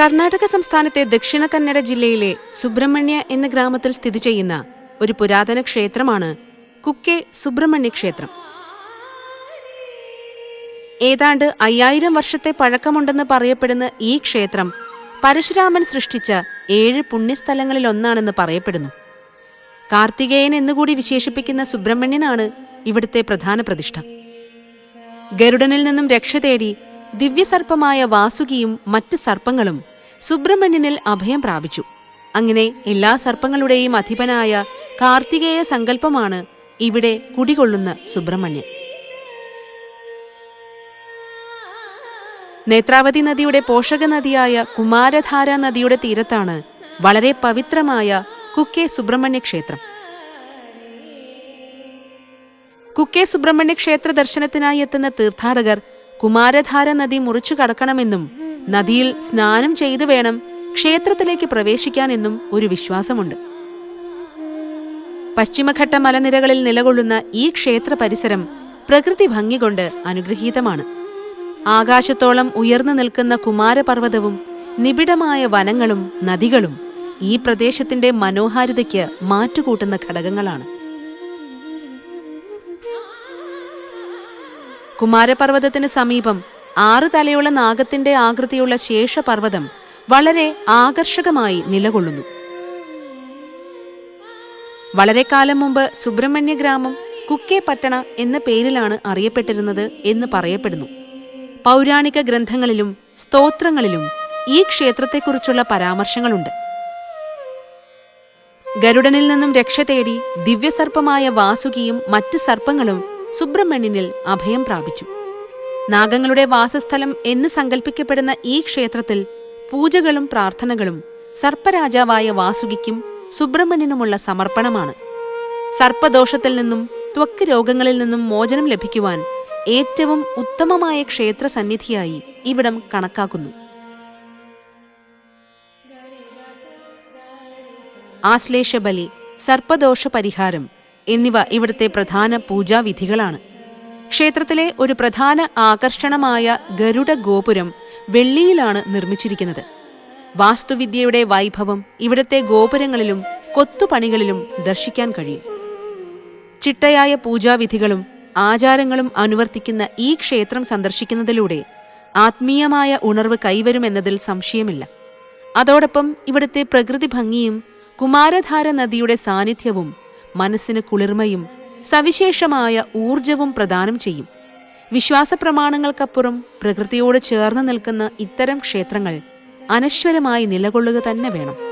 കർണാടക സംസ്ഥാനത്തെ ദക്ഷിണ കന്നഡ ജില്ലയിലെ സുബ്രഹ്മണ്യ എന്ന ഗ്രാമത്തിൽ സ്ഥിതി ചെയ്യുന്ന ഒരു പുരാതന ക്ഷേത്രമാണ് കുക്കെ സുബ്രഹ്മണ്യ ക്ഷേത്രം. ഏതാണ്ട് അയ്യായിരം വർഷത്തെ പഴക്കമുണ്ടെന്ന് പറയപ്പെടുന്ന ഈ ക്ഷേത്രം പരശുരാമൻ സൃഷ്ടിച്ച ഏഴ് പുണ്യസ്ഥലങ്ങളിൽ ഒന്നാണെന്ന് പറയപ്പെടുന്നു. കാർത്തികേയൻ എന്നുകൂടി വിശേഷിപ്പിക്കുന്ന സുബ്രഹ്മണ്യനാണ് ഇവിടുത്തെ പ്രധാന പ്രതിഷ്ഠ. ഗരുഡനിൽ നിന്നും രക്ഷ തേടി ദിവ്യസർപ്പമായ വാസുകിയും മറ്റ് സർപ്പങ്ങളും സുബ്രഹ്മണ്യനിൽ അഭയം പ്രാപിച്ചു. അങ്ങനെ എല്ലാ സർപ്പങ്ങളുടെയും അധിപനായ കാർത്തികേയ സങ്കല്പമാണ് ഇവിടെ കുടികൊള്ളുന്ന സുബ്രഹ്മണ്യൻ. നേത്രാവതി നദിയുടെ പോഷക നദിയായ കുമാരധാര നദിയുടെ തീരത്താണ് വളരെ പവിത്രമായ കുക്കെ സുബ്രഹ്മണ്യ ക്ഷേത്രം കുക്കെ സുബ്രഹ്മണ്യ ക്ഷേത്ര ദർശനത്തിനായി എത്തുന്ന തീർത്ഥാടകർ കുമാരധാര നദി മുറിച്ചു കടക്കണമെന്നും നദിയിൽ സ്നാനം ചെയ്തു വേണം ക്ഷേത്രത്തിലേക്ക് പ്രവേശിക്കാനെന്നും ഒരു വിശ്വാസമുണ്ട്. പശ്ചിമഘട്ട മലനിരകളിൽ നിലകൊള്ളുന്ന ഈ ക്ഷേത്ര പരിസരം പ്രകൃതി ഭംഗി കൊണ്ട് അനുഗ്രഹീതമാണ്. ആകാശത്തോളം ഉയർന്നു നിൽക്കുന്ന കുമാരപർവതവും നിബിഡമായ വനങ്ങളും നദികളും ഈ പ്രദേശത്തിന്റെ മനോഹാരിതയ്ക്ക് മാറ്റുകൂട്ടുന്ന ഘടകങ്ങളാണ്. കുമാരപർവതത്തിന് സമീപം ആറ് തലയുള്ള നാഗത്തിന്റെ ആകൃതിയുള്ള ശേഷപർവതം വളരെ ആകർഷകമായി നിലകൊള്ളുന്നു. വളരെ കാലം മുമ്പ് സുബ്രഹ്മണ്യ ഗ്രാമം കുക്കേ പട്ടണ എന്ന പേരിലാണ് അറിയപ്പെട്ടിരുന്നത് എന്ന് പറയപ്പെടുന്നു. പൗരാണിക ഗ്രന്ഥങ്ങളിലും സ്തോത്രങ്ങളിലും ഈ ക്ഷേത്രത്തെക്കുറിച്ചുള്ള പരാമർശങ്ങളുണ്ട്. ഗരുഡനിൽ നിന്നും രക്ഷ തേടി ദിവ്യസർപ്പമായ വാസുകിയും മറ്റ് സർപ്പങ്ങളും സുബ്രഹ്മണ്യനിൽ അഭയം പ്രാപിച്ചു. നാഗങ്ങളുടെ വാസസ്ഥലം എന്ന് സങ്കല്പിക്കപ്പെടുന്ന ഈ ക്ഷേത്രത്തിൽ പൂജകളും പ്രാർത്ഥനകളും സർപ്പരാജാവായ വാസുകിക്കും സുബ്രഹ്മണ്യനുമുള്ള സമർപ്പണമാണ്. സർപ്പദോഷത്തിൽ നിന്നും ത്വക്ക് രോഗങ്ങളിൽ നിന്നും മോചനം ലഭിക്കുവാൻ ഏറ്റവും ഉത്തമമായ ക്ഷേത്ര സന്നിധിയായി ഇവിടം കണക്കാക്കുന്നു. ആശ്ലേഷബലി സർപ്പദോഷ പരിഹാരം എന്നിവ ഇവിടുത്തെ പ്രധാന പൂജാവിധികളാണ്. ക്ഷേത്രത്തിലെ ഒരു പ്രധാന ആകർഷണമായ ഗരുഡ ഗോപുരം വെള്ളിയിലാണ് നിർമ്മിച്ചിരിക്കുന്നത്. വാസ്തുവിദ്യയുടെ വൈഭവം ഇവിടുത്തെ ഗോപുരങ്ങളിലും കൊത്തുപണികളിലും ദർശിക്കാൻ കഴിയും. ചിട്ടയായ പൂജാവിധികളും ആചാരങ്ങളും അനുവർത്തിക്കുന്ന ഈ ക്ഷേത്രം സന്ദർശിക്കുന്നതിലൂടെ ആത്മീയമായ ഉണർവ് കൈവരുമെന്നതിൽ സംശയമില്ല. അതോടൊപ്പം ഇവിടുത്തെ പ്രകൃതി ഭംഗിയും കുമാരധാര നദിയുടെ സാന്നിധ്യവും മനസ്സിന് കുളിർമയും സവിശേഷമായ ഊർജവും പ്രദാനം ചെയ്യും. വിശ്വാസ പ്രമാണങ്ങൾക്കപ്പുറം പ്രകൃതിയോട് ചേർന്ന് നിൽക്കുന്ന ഇത്തരം ക്ഷേത്രങ്ങൾ അനശ്വരമായി നിലകൊള്ളുക തന്നെ വേണം.